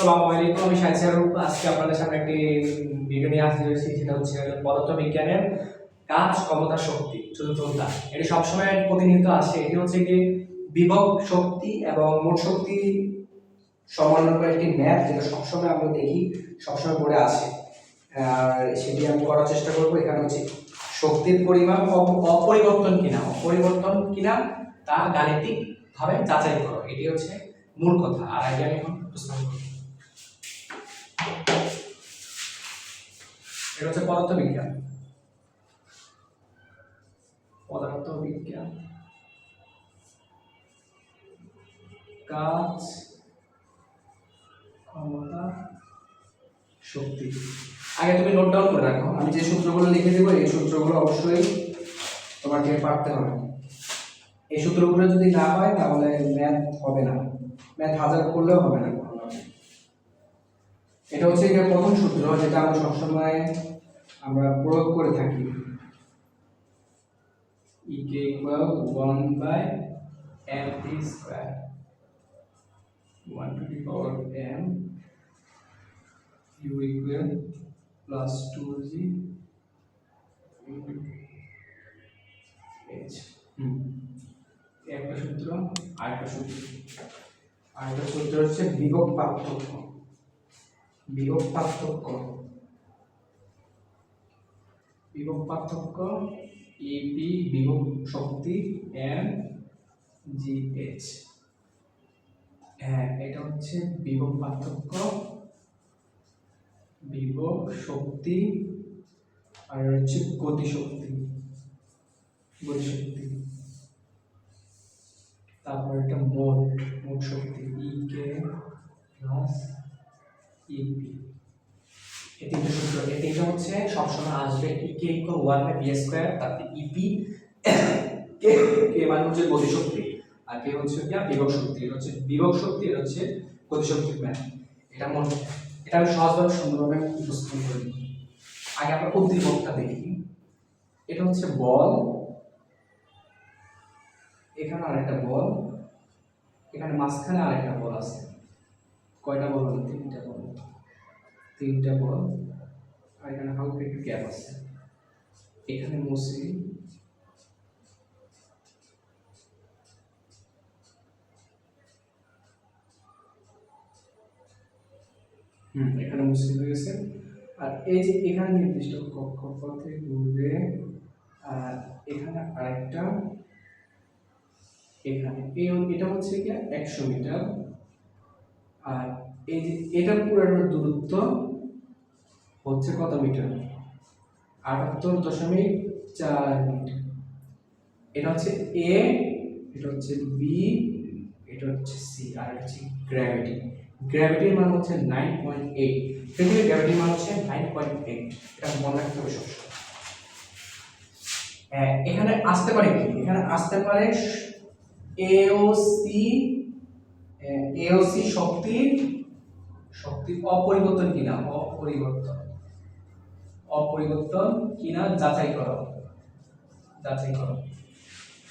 আসসালামু আলাইকুম, আমি সাইদ রূপ। আজকে আপনাদের সামনে একটি ভিডিও নিয়ে আসতে চলেছি সেটা হচ্ছে পদার্থবিজ্ঞানের কাজ, ক্ষমতা, শক্তি চতুর্থতা এটি সবসময় প্রতিনিধিত আসে এটি হচ্ছে কি বিভব শক্তি এবং মোট শক্তি সমন্বয় করে একটি ম্যাথ যেটা সবসময় আমরা দেখি, সবসময় পড়ে আসে আর সেটি আমি করার চেষ্টা করব। এখানে হচ্ছে শক্তির পরিমাণ অপ- অপরিবর্তন কিনা। অপরিবর্তন কিনা, তা গাণিতিক ভাবে যাচাই করো। এটি হচ্ছে মূল কথা। আর আগে আমি এখন উপস্থাপন করব এটা হচ্ছে পদার্থ বিজ্ঞান পদার্থ বিজ্ঞান কাজ, ক্ষমতা, শক্তি। আগে তুমি নোট ডাউন করে রাখো। আমি যে সূত্রগুলো লিখে দেবো, এই সূত্রগুলো অবশ্যই তোমাকে পারতে হবে। এই সূত্রগুলো যদি না হয় তাহলে ম্যাথ হবে না। ম্যাথ হাজার করলেও হবে না। এটা হচ্ছে গিয়ে প্রথম সূত্র যেটা আমরা সবসময় আমরা প্রয়োগ করে থাকি। হুম। একটা সূত্র, আরেকটা সূত্র। আরেকটা সূত্র হচ্ছে বিভব পার্থক্য। বিভব পার্থক্য বিভব পার্থক্য ইপি বিভব শক্তি এম জি এইচ হ্যাঁ এটা হচ্ছে বিভব পার্থক্য বিভব শক্তি, আর হচ্ছে গতি শক্তি গতি শক্তি তারপর এটা মোট মোট শক্তি ই কে প্লাস এই তিনটে সূত্র এই তিনটে হচ্ছে, সবসময় আসবে E K equal one by B square তারপরে ইপি কে কে মানে হচ্ছে গতি শক্তি আর কে হচ্ছে কি বিভব শক্তি হচ্ছে বিভব শক্তি হচ্ছে গতি শক্তির ম্যাথ এটা মনে এটা আমি সহজভাবে সুন্দরভাবে উপস্থাপন করি আগে আমরা উদ্দীপকটা দেখি। এটা হচ্ছে বল। এখানে আরেকটা বল। এখানে মাঝখানে আরেকটা বল আছে কয়টা বল হলো তিনটা বল তিনটা বল আর এখানে হালকা একটু গ্যাপ আছে। এখানে মুসি হুম, এখানে মুসি গেছে আর এই যে এখানে নির্দিষ্ট কক্ষপথে ঘুরবে, আর এখানে আরেকটা, এখানে। এটা হচ্ছে কি একশো মিটার। আর এই যে, এটা পুরোটার দূরত্ব হচ্ছে কত মিটার? আটাত্তর দশমিক চার মিটার। এটা হচ্ছে এ এটা হচ্ছে বি এটা হচ্ছে সি আর এটা হচ্ছে গ্র্যাভিটি গ্র্যাভিটির মান হচ্ছে নাইন পয়েন্ট এইট পৃথিবীর গ্র্যাভিটির মান হচ্ছে নাইন পয়েন্ট এইট এটা মনে রাখতে হবে সবসময়। হ্যাঁ এখানে আসতে পারে কি? এখানে আসতে পারে এওসি এওসি শক্তির শক্তির অপরিবর্তন কিনা? অপরিবর্তন। অপরিবর্তন কিনা যাচাই করো। যাচাই করো।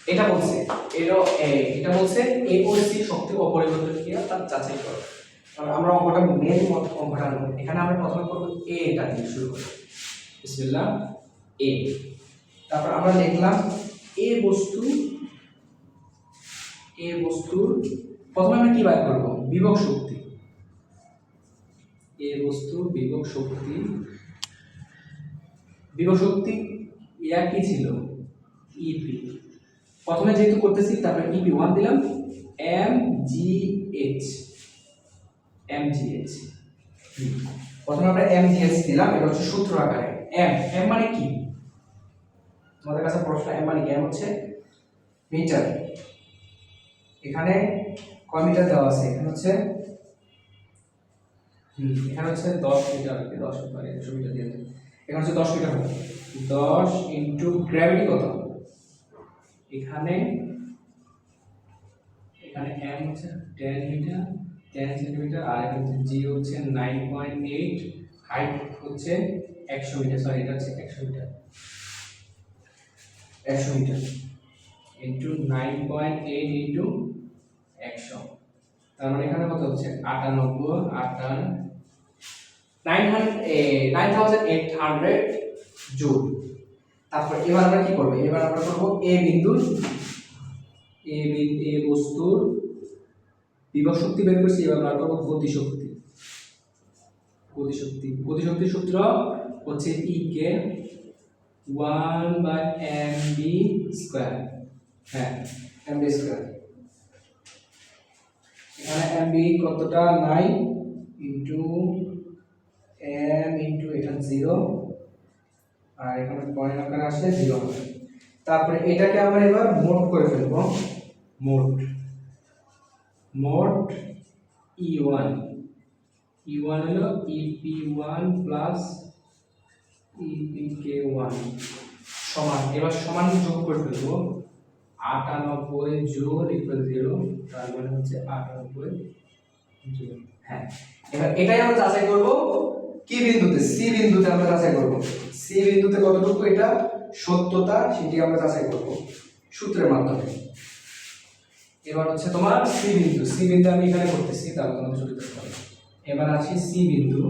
এটা বলছে, এটা এ- এটা বলছে এ এওসি শক্তি অপরিবর্তন কিনা তার যাচাই করো। আমরা অঙ্কটা মেন অঙ্কটা এখানে আমরা প্রথমে করব এ এটা দিয়ে শুরু করি। বিসমিল্লাহ এ তারপর আমরা লিখলাম এ বস্তু এ বস্তুর প্রথমে আমরা কি বার করব? বিভব শক্তি। এ বস্তুর বিভব শক্তি বিভব শক্তি ইয়া কি ছিল? ইপি প্রথমে যেহেতু করতেছি, তারপরে ইপি ওয়ান দিলাম M G H M G H প্রথমে আমরা এম জি এইচ দিলাম, এটা হচ্ছে সূত্র আকারে। এম এম মানে কি? তোমাদের কাছে প্রশ্ন এম মানে কি? এম হচ্ছে মিটার এখানে কয় মিটার দেওয়া আছে? এখানে হচ্ছে এখানে হচ্ছে দশ মিটার দশ মিটার একশো মিটার দিয়ে। এখানে হচ্ছে দশ মিটার দশ ইন্টু গ্র্যাভিটি কত? এখানে এখানে এম হচ্ছে টেন মিটার টেন সেন্টিমিটার আর এটা হচ্ছে জি হচ্ছে নাইন পয়েন্ট এইট হাইট হচ্ছে একশো মিটার সরি এটা হচ্ছে একশো মিটার একশো metre into nine point eight into একশো। তার মানে এখানে কত হচ্ছে? আটানব্বই, আটান nine nine thousand eight hundred joule. তারপর এবার আমরা কি করব? এবার আমরা করব এ বিন্দুর এ বিন্দু এ বস্তুর বিভব শক্তি বের করছি, এবার আমরা করব গতি শক্তি গতি শক্তি গতি শক্তির সূত্র হচ্ছে E K one by M B square. হ্যাঁ এম বি স্কোয়ার। এখানে এম বি কতটা? নাইন ইন্টু এম ইন্টু এটা জিরো আর এখানে পয়েন্ট আকারে আসলে জিরো হবে। তারপরে এটাকে আমরা এবার মোট করে ফেলব। মোট। মোট ই ওয়ান ই ওয়ান হলো EP one plus EP K one সমান। এবার সমান যোগ করে ফেলব। আটানব্বই জোর ইকুয়াল জিরো তার মানে হচ্ছে আটানব্বই জোর হ্যাঁ। এবার এটাই আমরা যাচাই করব কি বিন্দুতে? সি বিন্দুতে আমরা যাচাই করব। সি বিন্দুতে কতটুকু? এটা সত্যতা, সেটি আমরা যাচাই করব সূত্রের মাধ্যমে। এবার হচ্ছে তোমার সি বিন্দু। সি বিন্দু আমি এখানে করতেছি তাহলে তোমাদের সুবিধা হবে এবার আসি সি বিন্দু।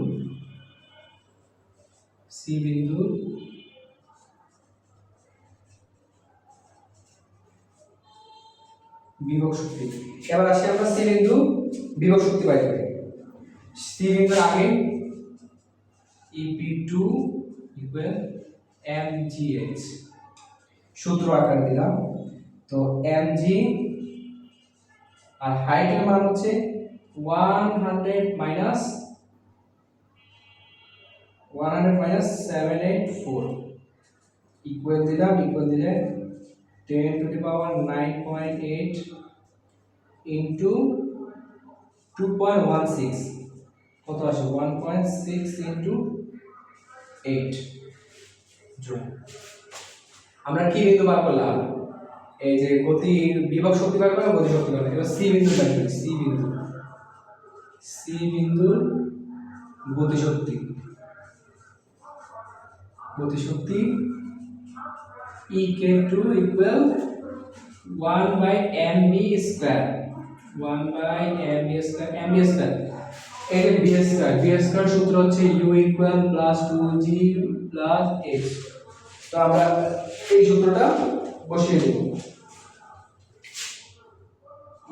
সি বিন্দু বিভব শক্তি। এবার আসি আমরা সি বিন্দু বিভব শক্তি পাই করি সি বিন্দুর আগে EP two equal M G H সূত্র আকারে দিলাম। তো জি আর হাইটের মান হচ্ছে one hundred minus one hundred minus seven eight four equal দিলাম ইকুয়াল দিলে ten to the power nine point eight into two point one six কত আসে? One point six into eight joule আমরা কি বিন্দু বার করলাম? এই যে গতি বিভব শক্তি বার করলাম গতি শক্তি বার করলাম। সি বিন্দু বার করি সি বিন্দু। সি বিন্দুর গতি শক্তি গতি শক্তি E K two equal one by M B square one by M B square M B square B square সূত্র হচ্ছে U equal plus two G plus H তো আমরা এই সূত্রটা বসিয়ে দেব।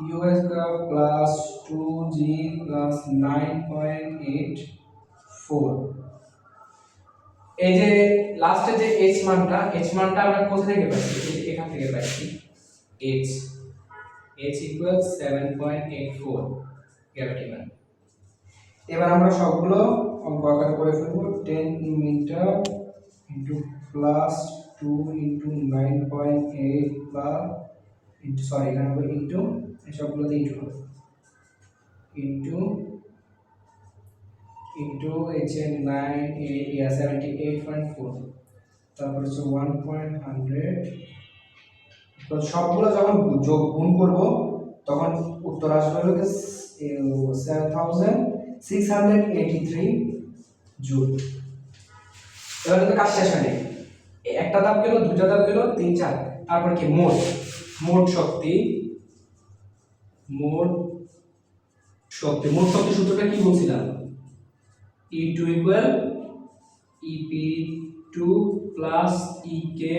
U square plus two G plus nine point eight four এই যে লাস্টে যে এইচ মানটা এইচ মানটা আমরা কোথা থেকে পাচ্ছি? এখান থেকে পাচ্ছি H H equal seven point eight four মান। এবার আমরা সবগুলো অঙ্ক আকারে করে ফেলব। Ten metre into plus two into nine point eight plus into sorry এখানে ইন্টু এই সবগুলোতে ইন্টু হবে ইন্টু ইন্টু হচ্ছে nine eight yeah seventy eight point four তারপর হচ্ছে ওয়ান পয়েন্ট হান্ড্রেড তো সবগুলো যখন যোগ, গুণ করব, তখন উত্তর আসবে হলো seven thousand six hundred eighty three joule এবার কাজ শেষ হয়নি। একটা ধাপ গেল, দুটা ধাপ গেল, তিন, চার। তারপর কি? মোট। মোট শক্তি মোট শক্তি। মোট শক্তি সূত্রটা কি বলছিলাম? E two equal E P two plus E K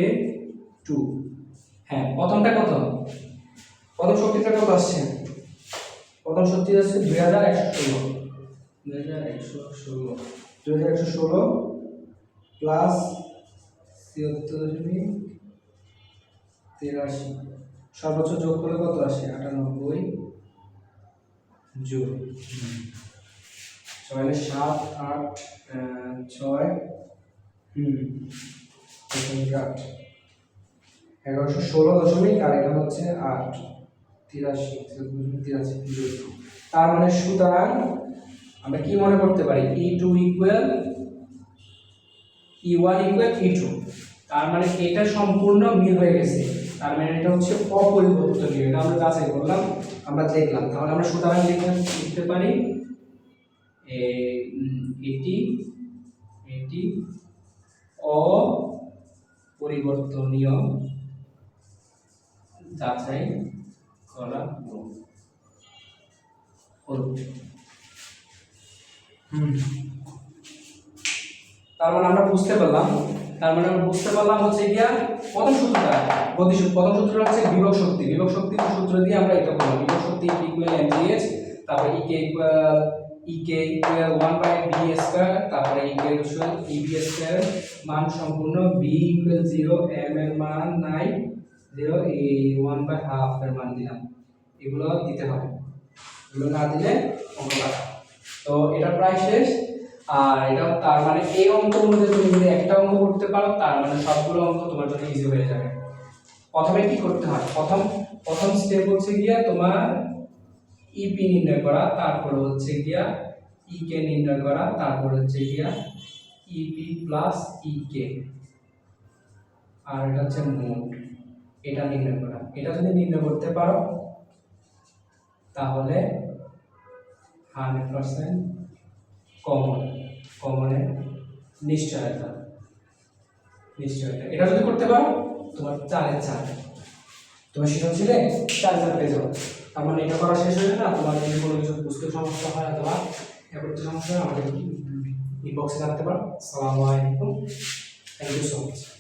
two হ্যাঁ প্রথমটা কত? প্রথম শক্তিটা কত আসছে? প্রথম শক্তি আসছে দুই হাজার একশো ষোলো। দুই হাজার একশো ষোলো। প্লাস ছিয়াত্তর দশমিক তিরাশি। সর্বোচ্চ যোগ করলে কত আসে? আটানব্বই যোগ। ছয় সাত আট ছয়, হুম আট। এগারোশো ষোলো দশমিক, আর এখানে হচ্ছে আট। তিরাশি তিরাশি। তার মানে সুতরাং আমরা কি মনে করতে পারি? E two equal E one equal E two তার মানে এটা সম্পূর্ণ মিল হয়ে গেছে। তার মানে এটা হচ্ছে অপরিবর্তনীয়। এটা আমরা যাচাই করলাম, আমরা দেখলাম। তাহলে আমরা সুতরাং লিখতে পারি এটি এটি অপরিবর্তনীয় যাচাই করা হলো। হুম। তার মানে আমরা বুঝতে পারলাম। তার মানে আমরা বুঝতে পারলাম হচ্ছে গিয়া প্রথম সূত্রটা। গতি সূত্র প্রথম সূত্রটা হচ্ছে বিভব শক্তি। বিভব শক্তির সূত্র দিয়ে আমরা এটা করলাম। বিভব শক্তি ইকুয়াল এমজিএস তারপরে E K equal E K equal one by B square তারপরে ইকে ইকুয়াল ইবি স্কয়ার মান সম্পূর্ণ বি ইকুয়াল জিরো এম এর মান নাই। জিরো এই ওয়ান বাই হাফ এর মান দিলাম। এগুলো দিতে হবে। এগুলো না দিলে অঙ্ক তো এটা প্রায় শেষ। আর এটা তার মানে এই অঙ্কের মধ্যে তুমি যদি একটা অঙ্ক করতে পারো, তার মানে সবগুলো অঙ্ক তোমার জন্য ইজি হয়ে যাবে। প্রথমে কি করতে হয়? প্রথম প্রথম স্টেপ হচ্ছে গিয়া তোমার ইপি নির্ণয় করা, তারপর হচ্ছে গিয়া ইকে নির্ণয় করা, তারপর হচ্ছে গিয়া ইপি প্লাস ইকে আর এটা হচ্ছে মোট, এটা নির্ণয় করা। এটা যদি নির্ণয় করতে পারো, তাহলে হান্ড্রেড পার্সেন্ট কমন কমনের নিশ্চয়তা নিশ্চয়তা। এটা যদি করতে পারো, তোমার চারের চার তোমার সৃজনশীলে চার চার পেয়ে যাবে তার মানে এটা করা শেষ হয়ে না, তোমার যদি কোনো কিছু বুঝতে সমস্যা হয় অথবা এ করতে সমস্যা হয় আমাকে ইনবক্সে জানাতে পারো। আসসালামু আলাইকুম। Thank you so much